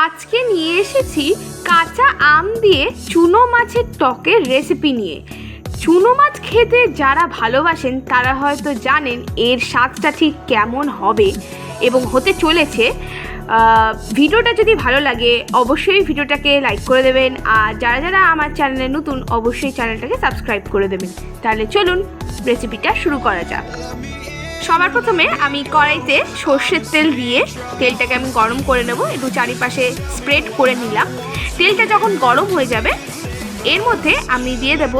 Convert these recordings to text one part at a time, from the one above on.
আজকে নিয়ে এসেছি কাঁচা আম দিয়ে চুনো মাছের টকের রেসিপি নিয়ে। চুনো মাছ খেতে যারা ভালোবাসেন, তারা হয়তো জানেন এর স্বাদটা ঠিক কেমন হবে এবং হতে চলেছে। ভিডিওটা যদি ভালো লাগে, অবশ্যই ভিডিওটাকে লাইক করে দেবেন। আর যারা যারা আমার চ্যানেলে নতুন, অবশ্যই চ্যানেলটাকে সাবস্ক্রাইব করে দেবেন। তাহলে চলুন রেসিপিটা শুরু করা যাক। সবার প্রথমে আমি কড়াইতে সর্ষের তেল দিয়ে তেলটাকে আমি গরম করে নেব, একটু চারিপাশে স্প্রেড করে নিলাম। তেলটা যখন গরম হয়ে যাবে, এর মধ্যে আমি দিয়ে দেব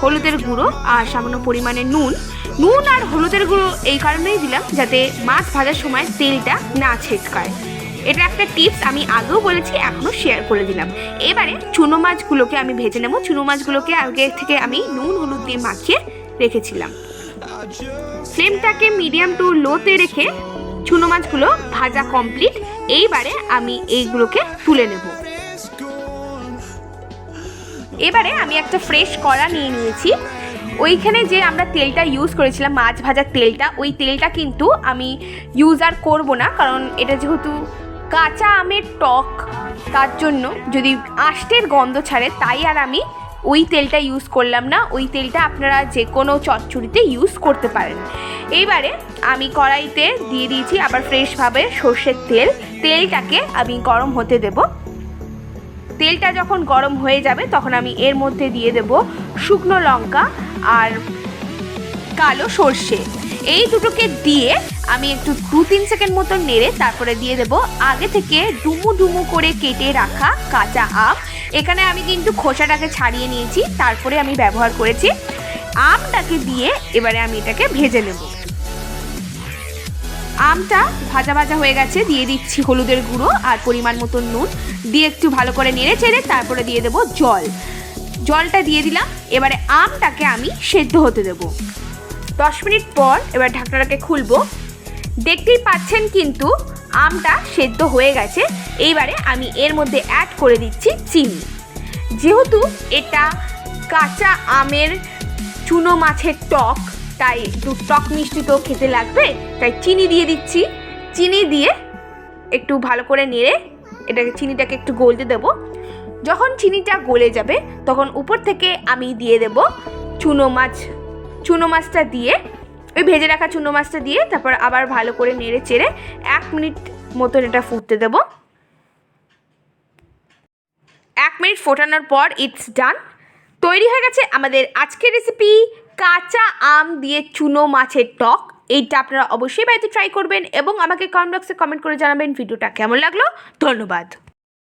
হলুদের গুঁড়ো আর সামান্য পরিমাণে নুন। নুন আর হলুদের গুঁড়ো এই কারণেই দিলাম, যাতে মাছ ভাজার সময় তেলটা না ছেটকায়। এটা একটা টিপস আমি আগেও বলেছি, এখনও শেয়ার করে দিলাম। এবারে চুনো মাছগুলোকে আমি ভেজে নেব। চুনো মাছগুলোকে আগে থেকে আমি নুন, হলুদ দিয়ে মাখিয়ে রেখেছিলাম। ফ্লেমটাকে মিডিয়াম টু লোতে রেখে চুনো মাছগুলো ভাজা কমপ্লিট এইবারে আমি এইগুলোকে তুলে নেব। এবারে আমি একটা ফ্রেশ কড়া নিয়ে নিয়েছি। ওইখানে যে আমরা তেলটা ইউজ করেছিলাম, মাছ ভাজার তেলটা, ওই তেলটা কিন্তু আমি ইউজ আর করব না, কারণ এটা যেহেতু কাঁচা আমের টক, তার জন্য যদি আষ্টের গন্ধ ছাড়ে, তাই আর আমি ওই তেলটা ইউজ করলাম না, ওই তেলটা আপনারা যে কোনো চচ্চড়িতে ইউজ করতে পারেন। এইবারে আমি কড়াইতে দিয়ে দিয়েছি আবার ফ্রেশভাবে সর্ষের তেল। তেলটাকে আমি গরম হতে দেবো। তেলটা যখন গরম হয়ে যাবে, তখন আমি এর মধ্যে দিয়ে দেব শুকনো লঙ্কা আর কালো সর্ষে। এই দুটোকে দিয়ে আমি একটু দু তিন সেকেন্ড মতো নেড়ে তারপরে দিয়ে দেব। আগে থেকে ডুমু ডুমু করে কেটে রাখা কাঁচা আম। এখানে আমি কিন্তু খোসাটাকে ছাড়িয়ে নিয়েছি, তারপরে আমি ব্যবহার করেছি আমটাকে দিয়ে এবারে আমি এটাকে ভেজে নেব। আমটা ভাজা ভাজা হয়ে গেছে, দিয়ে দিচ্ছি হলুদের গুঁড়ো আর পরিমাণ মতো নুন। দিয়ে একটু ভালো করে নেড়ে চেড়ে তারপরে দিয়ে দেবো জল। জলটা দিয়ে দিলাম, এবারে আমটাকে আমি সেদ্ধ হতে দেবো। দশ মিনিট পর এবার ঢাকনাটাকে খুলবো। দেখতেই পাচ্ছেন কিন্তু আমটা সেদ্ধ হয়ে গেছে। এইবারে আমি এর মধ্যে অ্যাড করে দিচ্ছি চিনি। যেহেতু এটা কাঁচা আমের চুনো মাছের টক, তাই একটু টক মিষ্টি তো খেতে লাগবে, তাই চিনি দিয়ে দিচ্ছি। চিনি দিয়ে একটু ভালো করে নেড়ে এটাকে চিনিটাকে একটু গলতে দেব। যখন চিনিটা গলে যাবে, তখন উপর থেকে আমি দিয়ে দেব চুনো মাছ, চুনো মাছটা দিয়ে ওই ভেজে রাখা চুনো মাছটা দিয়ে তারপর আবার ভালো করে নেড়ে চেড়ে এক মিনিট মতন এটা ফুটতে দেবো। এক মিনিট ফোটানোর পর ইটস ডান তৈরি হয়ে গেছে আমাদের আজকের রেসিপি কাঁচা আম দিয়ে চুনো মাছের টক। এইটা আপনারা অবশ্যই বাড়িতে ট্রাই করবেন এবং আমাকে কমেন্ট বক্সে কমেন্ট করে জানাবেন ভিডিওটা কেমন লাগল। ধন্যবাদ।